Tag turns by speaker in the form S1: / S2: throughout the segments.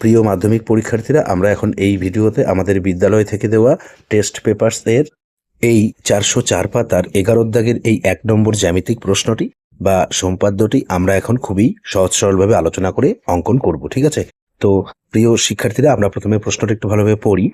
S1: প্রিয় মাধ্যমিক পরীক্ষার্থীরা, আমরা এখন এই ভিডিওতে আমাদের বিদ্যালয় থেকে দেওয়া টেস্ট পেপারস এর এই চারশো চার পাতার এগারো দাগের এই এক নম্বর জ্যামিতিক প্রশ্নটি বা সম্পাদ্যটি আমরা এখন খুবই সহজ সরলভাবে আলোচনা করে অঙ্কন করব, ঠিক আছে? তো প্রিয় শিক্ষার্থীরা, আমরা প্রথমে প্রশ্নটা একটু ভালোভাবে পড়ি।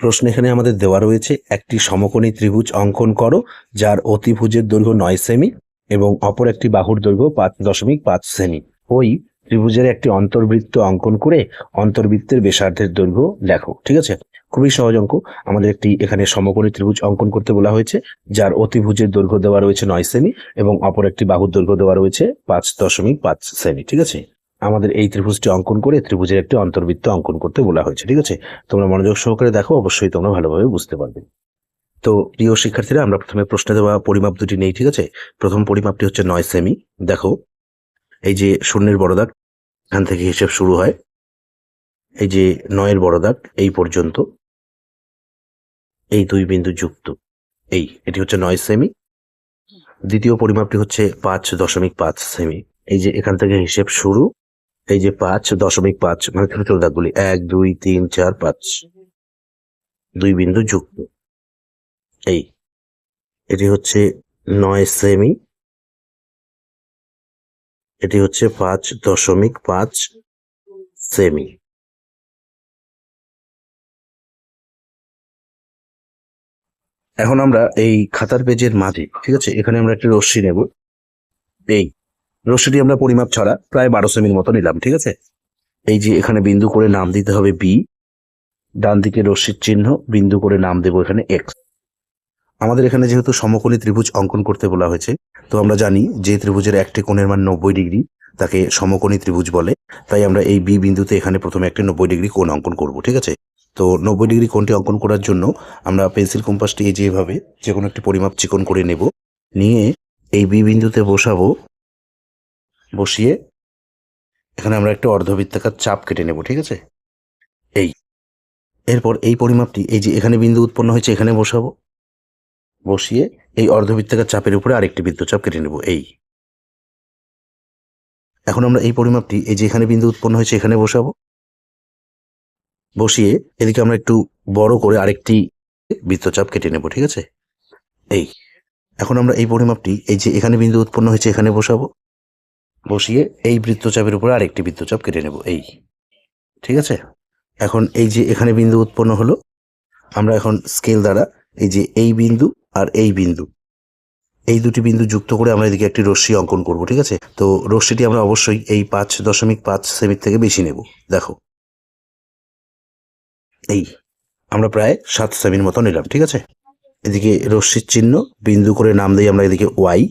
S1: প্রশ্ন এখানে আমাদের দেওয়া রয়েছে, একটি সমকোণী ত্রিভুজ অঙ্কন করো, যার অতিভুজের দৈর্ঘ্য নয় সেমি এবং অপর একটি বাহুর দৈর্ঘ্য পাঁচ দশমিক পাঁচ সেমি। ওই ত্রিভুজের একটি অন্তর্বৃত্ত অঙ্কন করে অন্তর্বৃত্তের ব্যাসার্ধের দৈর্ঘ্য লেখো, ঠিক আছে? খুবই সহজ অঙ্ক। আমাদের একটি এখানে সমকোণী ত্রিভুজ অঙ্কন করতে বলা হয়েছে, যার অতিভুজের দৈর্ঘ্য দেওয়া রয়েছে নয় সেমি এবং অপর একটি বাহুর দৈর্ঘ্য দেওয়া রয়েছে পাঁচ দশমিক পাঁচ সেমি, ঠিক আছে? আমাদের এই ত্রিভুজটি অঙ্কন করে ত্রিভুজের একটি অন্তর্বৃত্ত অঙ্কন করতে বলা হয়েছে, ঠিক আছে? তোমরা মনোযোগ সহকারে দেখো, অবশ্যই তোমরা ভালোভাবে বুঝতে পারবে। তো প্রিয় শিক্ষার্থীরা, আমরা প্রথমে প্রশ্নে দেওয়া পরিমাপ দুটি নেই, ঠিক আছে? প্রথম পরিমাপটি হচ্ছে নয় সেমি, দেখো। এই যে শূন্যের বড় দাগ, এখান থেকে হিসেব শুরু হয়। এই যে নয়ের বড় দাগ, এই পর্যন্ত। এই দুই বিন্দু যুক্ত। এই, এটি হচ্ছে নয় সেমি। দ্বিতীয় পরিমাপটি হচ্ছে পাঁচ দশমিক পাঁচ সেমি। এই যে এখান থেকে হিসেব শুরু, এই যে পাঁচ দশমিক পাঁচ মানে ছোট ছোট দাগগুলি এক, দুই, তিন, চার, পাঁচ। দুই বিন্দু যুক্ত। এই, এটি হচ্ছে নয় সেমি। এটি হচ্ছে পাঁচ দশমিক পাঁচ সেমি। এখন আমরা এই খাতার পেজের মাঝে, ঠিক আছে? এখানে আমরা একটি রশ্মি নেব। এই রশ্মিটি আমরা পরিমাপ ছাড়া প্রায় বারো সেমির মতো নিলাম, ঠিক আছে? এই যে এখানে বিন্দু করে নাম দিতে হবে বি ডান দিকে রশ্মির চিহ্ন, বিন্দু করে নাম দেবো এখানে এক্স আমাদের এখানে যেহেতু সমকোণী ত্রিভুজ অঙ্কন করতে বলা হয়েছে তো আমরা জানি যে ত্রিভুজের একটি কোণের মান নব্বই ডিগ্রি, তাকে সমকোণী ত্রিভুজ বলে। তাই আমরা এই বি বিন্দুতে এখানে প্রথমে একটি নব্বই ডিগ্রি কোণ অঙ্কন করব, ঠিক আছে? তো নব্বই ডিগ্রি কোণটি অঙ্কন করার জন্য আমরা পেন্সিল কম্পাসটি যেভাবে যে কোনো একটি পরিমাপ চিকন করে নেব। নিয়ে এই বি বিন্দুতে বসাবো, বসিয়ে এখানে আমরা একটা অর্ধবৃত্তাকার চাপ কেটে নেব, ঠিক আছে? এই। এরপর এই পরিমাপটি, এই যে এখানে বিন্দু উৎপন্ন হয়েছে, এখানে বসাবো। বসিয়ে এই অর্ধবৃত্তাকার চাপের উপরে আরেকটি বৃত্তচাপ কেটে নেব, এই। এখন আমরা এই পরিমাপটি, এই যে এখানে বিন্দু উৎপন্ন হয়েছে, এখানে বসাবো। বসিয়ে এদিকে আমরা একটু বড় করে আরেকটি বৃত্তচাপ কেটে নেব, ঠিক আছে? এই। এখন আমরা এই পরিমাপটি, এই যে এখানে বিন্দু উৎপন্ন হয়েছে, এখানে বসাবো। বসিয়ে এই বৃত্তচাপের উপরে আরেকটি বৃত্তচাপ কেটে নেব, এই। ঠিক আছে? এখন এই যে এখানে বিন্দু উৎপন্ন হলো, আমরা এখন স্কেল দ্বারা এই যে এই বিন্দু আর এই বিন্দু। এই দুটি বিন্দু যুক্ত করে আমরা এদিকে একটি রশ্মি অঙ্কন করব, ঠিক আছে? তো রশ্মিটি আমরা অবশ্যই এই পাঁচ দশমিক পাঁচ সেমির থেকে বেশি নেব। দেখো। এই, আমরা প্রায় সাত সেমির মতো নিলাম, ঠিক আছে? এদিকে রশ্মির চিহ্ন, বিন্দু করে নাম দিই আমরা এদিকে ওয়াই।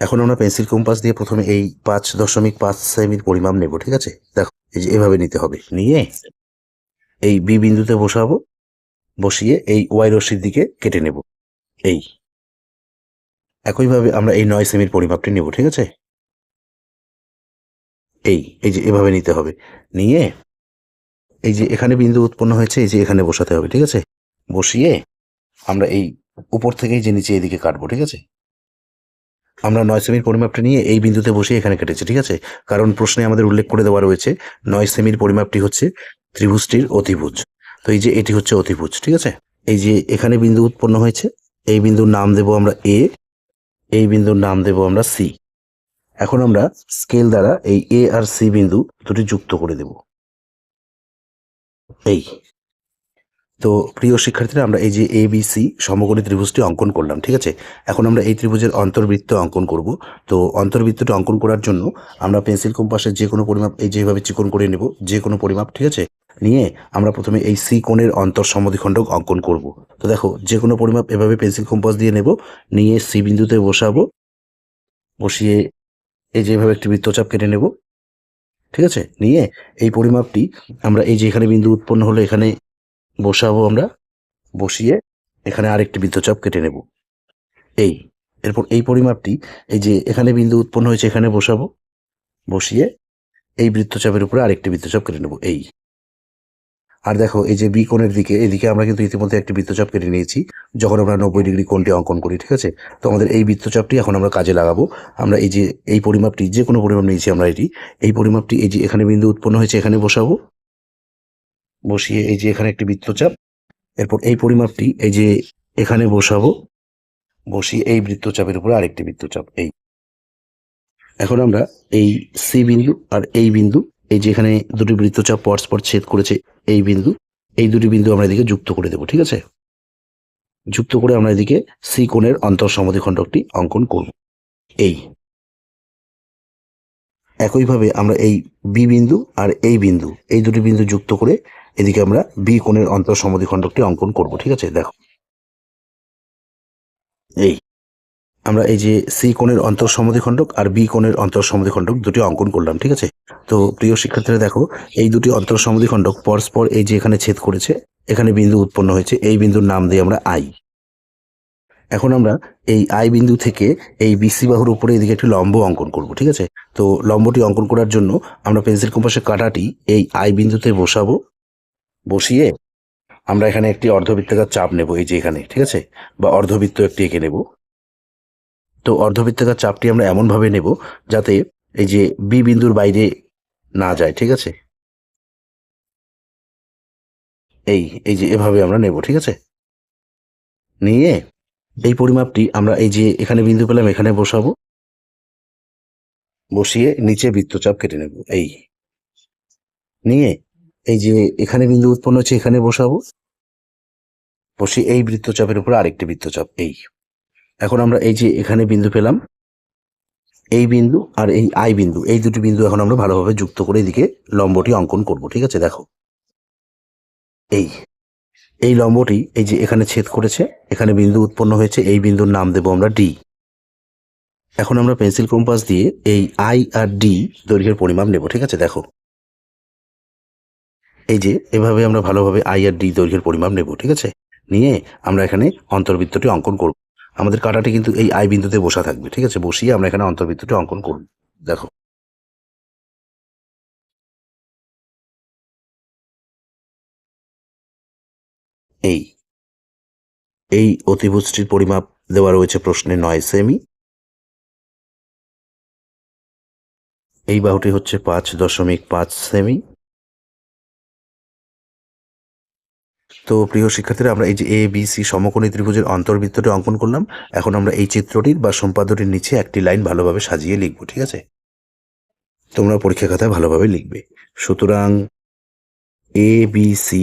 S1: এখন আমরা পেন্সিল কম্পাস দিয়ে প্রথমে এই পাঁচ দশমিক পাঁচ সেমির পরিমাপ নেব, ঠিক আছে? দেখো, এই যে এভাবে নিতে হবে। নিয়ে এই বি বিন্দুতে বসাবো। বসিয়ে এই ওয়াই রশ্মির দিকে কেটে নেব। এই। একইভাবে আমরা এই নয় সেমির পরিমাপটি নেব, ঠিক আছে? এই এই যে এভাবে নিতে হবে। নিয়ে এই যে এখানে বিন্দু উৎপন্ন হয়েছে, এই যে এখানে বসাতে হবে, ঠিক আছে? বসিয়ে আমরা এই উপর থেকেই যে নিচে এদিকে কাটবো, ঠিক আছে? আমরা নয় সেমির পরিমাপটা নিয়ে এই বিন্দুতে বসে এখানে কেটেছি, ঠিক আছে? কারণ প্রশ্নে আমাদের উল্লেখ করে দেওয়া রয়েছে, নয় সেমির পরিমাপটি হচ্ছে ত্রিভুজটির অতিভুজ। তো এই যে এটি হচ্ছে অতিভুজ, ঠিক আছে? এই যে এখানে বিন্দু উৎপন্ন হয়েছে, এই বিন্দুর নাম দেব আমরা এ এই বিন্দুর নাম দেব আমরা সি এখন আমরা স্কেল দ্বারা এই এ আর সি বিন্দু দুটি যুক্ত করে দেব। এই। তো প্রিয় শিক্ষার্থীরা, আমরা এই যে এ বি সি সমকোণী ত্রিভুজটি অঙ্কন করলাম, ঠিক আছে? এখন আমরা এই ত্রিভুজের অন্তর্বৃত্ত অঙ্কন করব। তো অন্তর্বৃত্তটি অঙ্কন করার জন্য আমরা পেন্সিল কম্পাসের যে কোনো পরিমাপ, এই যেভাবে চিকন করে নেব, যে কোনো পরিমাপ, ঠিক আছে? নিয়ে আমরা প্রথমে এই সি কোণের অন্তর সমদ্বিখণ্ডক অঙ্কন করব। তো দেখো যে কোনো পরিমাপ এভাবে পেন্সিল কম্পাস দিয়ে নেব, নিয়ে সি বিন্দুতে বসাবো, বসিয়ে এই যেভাবে একটি বৃত্তচাপ কেটে নেব, ঠিক আছে? নিয়ে এই পরিমাপটি আমরা এই যে এখানে বিন্দু উৎপন্ন হলো, এখানে বসাবো আমরা, বসিয়ে এখানে আরেকটি বৃত্তচাপ কেটে নেব। এই, এরপর এই পরিমাপটি, এই যে এখানে বিন্দু উৎপন্ন হয়েছে, এখানে বসাবো, বসিয়ে এই বৃত্তচাপের উপরে আরেকটি বৃত্তচাপ কেটে নেব। এই আর দেখো, এই যে বি কোণের দিকে, এদিকে আমরা কিন্তু ইতিমধ্যে একটি বৃত্তচাপ কেটে নিয়েছি, যখন আমরা নব্বই ডিগ্রি কোণটি অঙ্কন করি, ঠিক আছে? তো আমাদের এই বৃত্তচাপটি এখন আমরা কাজে লাগাবো। আমরা এই যে, এই পরিমাপটি, যে কোনো পরিমাপ নিয়েছি আমরা এটি, এই পরিমাপটি, এই যে এখানে বিন্দু উৎপন্ন হয়েছে, এখানে বসাবো। বসিয়ে এই যে এখানে একটি বৃত্তচাপ, এরপর এই পরিমাপটি, এই যে এখানে বসাবো। বসিয়ে এই বৃত্তচাপের উপরে আরেকটি বৃত্তচাপ, এই। এখন আমরা এই সি বিন্দু আর এই বিন্দু এই যে এখানে দুটি বৃত্তচাপ পরস্পর ছেদ করেছে এই বিন্দু, এই দুটি বিন্দু আমরা এদিকে যুক্ত করে দেবো, ঠিক আছে? যুক্ত করে আমরা এদিকে সি কোণের অন্তর সমদ্বিখণ্ডকটি অঙ্কন করব। এই। একইভাবে আমরা এই বি বিন্দু আর এই বিন্দু, এই দুটি বিন্দু যুক্ত করে এদিকে আমরা বি কোণের অন্তর সমদ্বিখণ্ডকটি অঙ্কন করব, ঠিক আছে? দেখো। এই। আমরা এই যে সি কোণের অন্তর সমদ্বিখণ্ডক আর বি কোণের অন্তর সমদ্বিখণ্ডক দুটি অঙ্কন করলাম, ঠিক আছে? তো প্রিয় শিক্ষার্থীরা, দেখো, এই দুটি অন্তর সমদ্বিখণ্ডক পরস্পর এই যে এখানে ছেদ করেছে, এখানে বিন্দু উৎপন্ন হয়েছে, এই বিন্দুর নাম দিই আমরা আই এখন আমরা এই আই বিন্দু থেকে এই বিসি বাহুর উপরে এদিকে একটি লম্ব অঙ্কন করব, ঠিক আছে? তো লম্বটি অঙ্কন করার জন্য আমরা পেন্সিল কম্পাসের কাঁটাটি এই আই বিন্দুতে বসাবো, বসিয়ে আমরা এখানে একটি অর্ধবৃত্তাকার চাপ নেব, এই যে এখানে, ঠিক আছে? বা অর্ধবৃত্ত একটি এঁকে নেব। তো অর্ধবৃত্তাকার চাপটি আমরা এমনভাবে নেব যাতে এই যে বি বিন্দুর বাইরে না যায়, ঠিক আছে? এই এই যে এভাবে আমরা নেব, ঠিক আছে? নিয়ে এই পরিমাপটি আমরা এই যে এখানে বিন্দু পেলাম, এখানে বসাবো। বসিয়ে নিচে বৃত্তচাপ কেটে নেব, এই। নিয়ে এই যে এখানে বিন্দু উৎপন্ন হচ্ছে, এখানে বসাবো। বসিয়ে এই বৃত্তচাপের উপর আরেকটি বৃত্তচাপ, এই। এখন আমরা এই যে এখানে বিন্দু পেলাম, এই বিন্দু আর এই আই বিন্দু, এই দুটি বিন্দু এখন আমরা ভালোভাবে যুক্ত করে এদিকে লম্বটি অঙ্কন করব, ঠিক আছে? দেখো, এই এই লম্বটি এই যে এখানে ছেদ করেছে, এখানে বিন্দু উৎপন্ন হয়েছে, এই বিন্দুর নাম দেব আমরা ডি। এখন আমরা পেন্সিল কম্পাস দিয়ে এই আই আর ডি দৈর্ঘ্যের পরিমাপ নেব, ঠিক আছে? দেখো, এই যে এভাবে আমরা ভালোভাবে আই আর ডি দৈর্ঘ্যের পরিমাপ নেব, ঠিক আছে? নিয়ে আমরা এখানে অন্তর্বৃত্তটি অঙ্কন করব। আমাদের কাটাটি কিন্তু এই আই বিন্দুতে বসা থাকবে, ঠিক আছে? বসিয়ে আমরা এখানে অন্তর্বৃত্তটি অঙ্কন করব। দেখো। এই। এই অতিভুজটির পরিমাপ দেওয়া রয়েছে প্রশ্নে নয় সেমি। এই বাহুটি হচ্ছে পাঁচ দশমিক পাঁচ সেমি। তো প্রিয় শিক্ষার্থীরা, আমরা এই যে এ বি সি সমকোণী ত্রিভুজের অন্তর্বৃত্তটি অঙ্কন করলাম। এখন আমরা এই চিত্রটির বা সম্পাদ্যটির নিচে একটি লাইন ভালোভাবে সাজিয়ে লিখব, ঠিক আছে? তোমরা পরীক্ষা খাতায় ভালোভাবে লিখবে। সুতরাং এ বি সি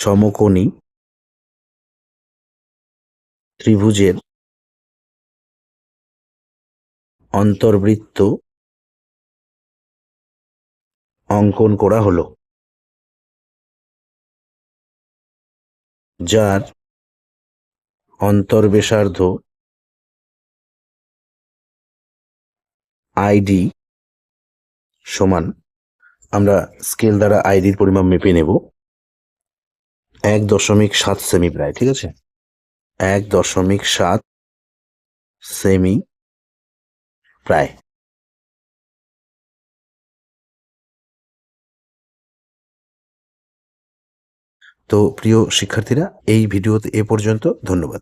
S1: সমকোণী ত্রিভুজের অন্তর্বৃত্ত অঙ্কন করা হলো। যার অন্তর্বেশার্ধ আইডি সমান, আমরা স্কেল দ্বারা আইডির পরিমাণ মেপে নেব, এক দশমিক সাত সেমি প্রায়, ঠিক আছে? এক দশমিক সাত সেমি প্রায়। তো প্রিয় শিক্ষার্থীরা এই ভিডিওতে এ পর্যন্ত ধন্যবাদ।